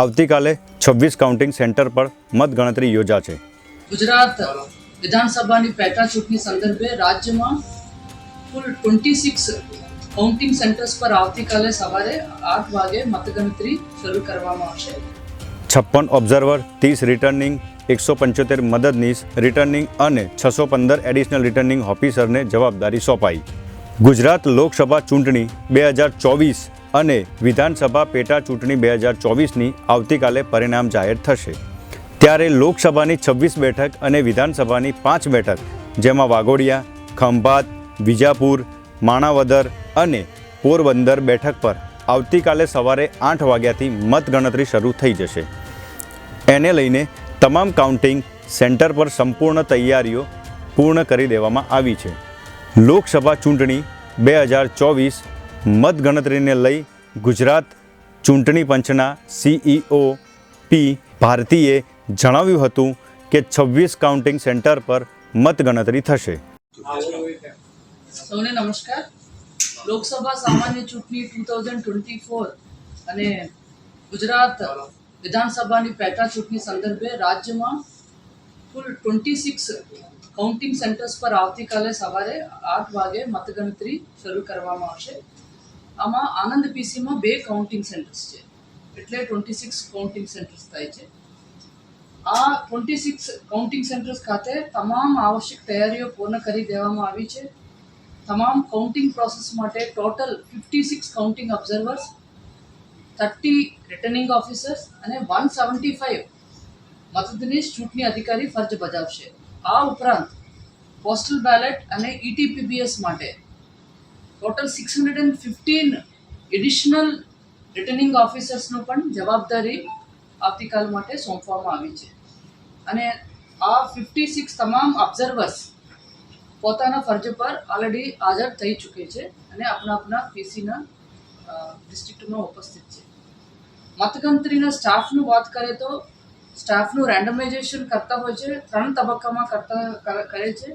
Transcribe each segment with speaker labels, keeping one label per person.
Speaker 1: આવતીકાલે છવ્વીસ counting centre પર મતગણતરી યોજાશે.
Speaker 2: ગુજરાત વિધાનસભાની પેટા ચૂંટણી સંદર્ભે રાજ્યમાં કુલ ટ્વેન્ટી સિક્સ કાઉન્ટિંગ સેન્ટર્સ પર આવતીકાલે સવારે આઠ વાગે મતગણતરી શરૂ કરવામાં આવશે.
Speaker 1: છપ્પન ઓબ્ઝર્વર ત્રીસ રિટર્નિંગ એકસો પંચોતેર મદદનીશ રિટર્નિંગ અને છસો પંદર એડિશનલ રિટર્નિંગ ઓફિસરને જવાબદારી સોંપાઈ. ગુજરાત લોકસભા ચૂંટણી બે હજાર ચોવીસ અને વિધાનસભા પેટા ચૂંટણી બે હજાર ચોવીસની આવતીકાલે પરિણામ જાહેર થશે. ત્યારે લોકસભાની છવ્વીસ બેઠક અને વિધાનસભાની પાંચ બેઠક, જેમાં વાઘોડિયા, ખંભાત, વિજાપુર, માણાવદર અને પોરબંદર બેઠક પર આવતીકાલે સવારે આઠ વાગ્યાથી મતગણતરી શરૂ થઈ જશે. એને લઈને તમામ કાઉન્ટિંગ સેન્ટર પર સંપૂર્ણ તૈયારીઓ પૂર્ણ કરી દેવામાં આવી છે. લોકસભા ચૂંટણી બે હજાર ચોવીસ મતગણતરીને લઈ ગુજરાત ચૂંટણી પંચના સીઈઓ પી ભારતીએ જણાવ્યું હતું કે છવ્વીસ કાઉન્ટિંગ સેન્ટર પર મતગણતરી થશે.
Speaker 2: સૌને નમસ્કાર. લોકસભા સામાન્ય ચૂંટણી ટુ થાઉઝન્ડ ટ્વેન્ટી ફોર અને ગુજરાત વિધાનસભાની પેટા ચૂંટણી સંદર્ભે રાજ્યમાં કુલ ટ્વેન્ટી સિક્સ કાઉન્ટિંગ સેન્ટર્સ પર આવતીકાલે સવારે આઠ વાગે મતગણતરી શરૂ કરવામાં આવશે. આમાં આનંદ પીસીમાં બે કાઉન્ટિંગ સેન્ટર્સ છે. એટલે ટ્વેન્ટી સિક્સ કાઉન્ટિંગ સેન્ટર્સ થાય છે. આ ટ્વેન્ટી સિક્સ કાઉન્ટિંગ સેન્ટર્સ ખાતે તમામ આવશ્યક તૈયારીઓ પૂર્ણ કરી દેવામાં આવી છે. તમામ કાઉન્ટિંગ પ્રોસેસ માટે total fifty six counting observers thirty returning officers અને વન સેવન્ટી ફાઇવ મતદનીશ ચૂંટણી અધિકારી ફરજ બજાવશે. આ ઉપરાંત પોસ્ટલ બેલેટ અને ઇટીપીબીએસ ઈટીપીબીએસ માટે total six hundred and fifteen additional returning ઓફિસર્સનો પણ જવાબદારી આવતીકાલ માટે સોંપવામાં આવી છે. અને આ ફિફ્ટી સિક્સ તમામ ઓબ્ઝર્વર્સ પોતાના ફરજ પર ઓલરેડી હાજર થઈ ચૂકે છે અને આપણા આપણા પીસીના ડિસ્ટ્રિક્ટમાં ઉપસ્થિત છે. મતગણતરીના સ્ટાફનું વાત કરીએ તો સ્ટાફનું રેન્ડમાઇઝેશન કરતા હોય છે, ત્રણ તબક્કામાં કરતા કરે છે.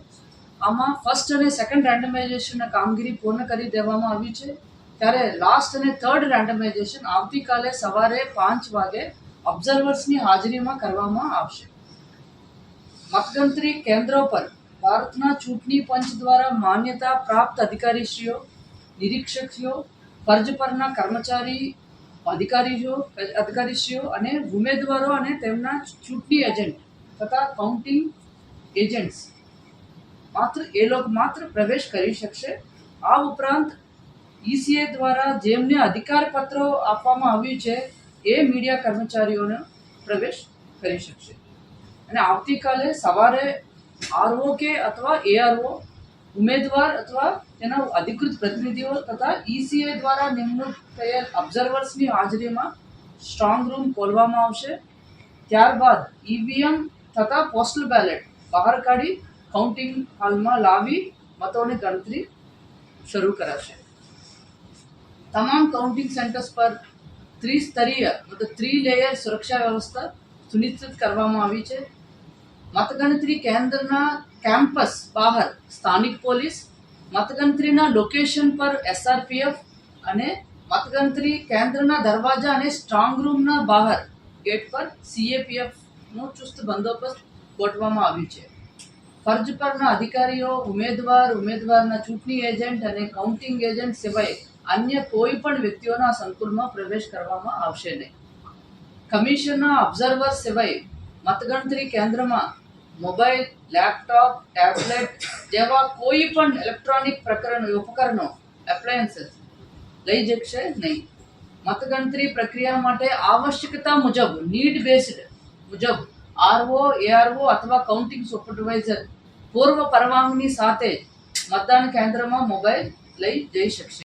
Speaker 2: આમાં ફર્સ્ટ અને સેકન્ડ રેન્ડમાઇઝેશનની કામગીરી પૂર્ણ કરી દેવામાં આવી છે. ત્યારે લાસ્ટ અને થર્ડ રેન્ડમાઇઝેશન આવતીકાલે સવારે પાંચ વાગે ઓબ્ઝર્વર્સની હાજરીમાં કરવામાં આવશે. મતગણતરી કેન્દ્રો પર ભારતના ચૂંટણી પંચ દ્વારા માન્યતા પ્રાપ્ત અધિકારીશ્રીઓ, નિરીક્ષકશ્રીઓ, ફરજ પરના કર્મચારી અધિકારીઓ, અધિકારીશ્રીઓ અને ઉમેદવારો અને તેમના ચૂંટણી એજન્ટ તથા કાઉન્ટિંગ એજન્ટ્સ માત્ર એ લોકો માત્ર પ્રવેશ કરી શકશે. આ ઉપરાંત ઈસીએ દ્વારા જેમને અધિકાર પત્રો આપવામાં આવ્યું છે, એ મીડિયા કર્મચારીઓનો પ્રવેશ કરી શકશે. અને આવતીકાલે સવારે આરઓ કે અથવા એઆરઓ ઉમેદવાર અથવા તેના અધિકૃત પ્રતિનિધિઓ તથા ઈસીએ દ્વારા નિમણૂક થયેલ ઓબ્ઝર્વર્સની હાજરીમાં સ્ટ્રોંગ રૂમ ખોલવામાં આવશે. ત્યારબાદ ઈવીએમ તથા પોસ્ટલ બેલેટ બહાર કાઢી કાઉન્ટિંગ હાલમાં લાવી મતોની ગણતરી શરૂ કરાશે. તમામ કાઉન્ટિંગ સેન્ટર્સ પર ત્રિસ્તરીય, મતલબ ત્રી લેયર સુરક્ષા વ્યવસ્થા સુનિશ્ચિત કરવામાં આવી છે. મતગણતરી કેન્દ્રના કેમ્પસ બહાર સ્થાનિક પોલીસ, મતગણતરીના લોકેશન પર એસઆરપીએફ અને મતગણતરી કેન્દ્રના દરવાજા અને સ્ટ્રોંગ રૂમના બહાર ગેટ પર સીએપીએફનો ચુસ્ત બંદોબસ્ત ગોઠવવામાં આવ્યું છે. ફરજ પરના અધિકારીઓ, ઉમેદવાર, ઉમેદવારના ચૂંટણી એજન્ટ અને કાઉન્ટિંગ એજન્ટ સિવાય અન્ય કોઈ પણ વ્યક્તિઓના સંકુલમાં પ્રવેશ કરવામાં આવશે નહીં. કમિશનના ઓબ્ઝર્વર સિવાય મતગણતરી કેન્દ્રમાં મોબાઈલ, લેપટોપ, ટેબ્લેટ જેવા કોઈ પણ ઇલેક્ટ્રોનિક પ્રકરણ ઉપકરણો એપ્લાયન્સીસ લઈ જશે નહીં. મતગણતરી પ્રક્રિયા માટે આવશ્યકતા મુજબ નીડ બેઝડ મુજબ આરઓ એઆરઓ અથવા કાઉન્ટિંગ સુપરવાઇઝર પૂર્વ પરવાનગી સાથે મતદાન કેન્દ્રમાં મોબાઈલ લઈ જઈ શકશે.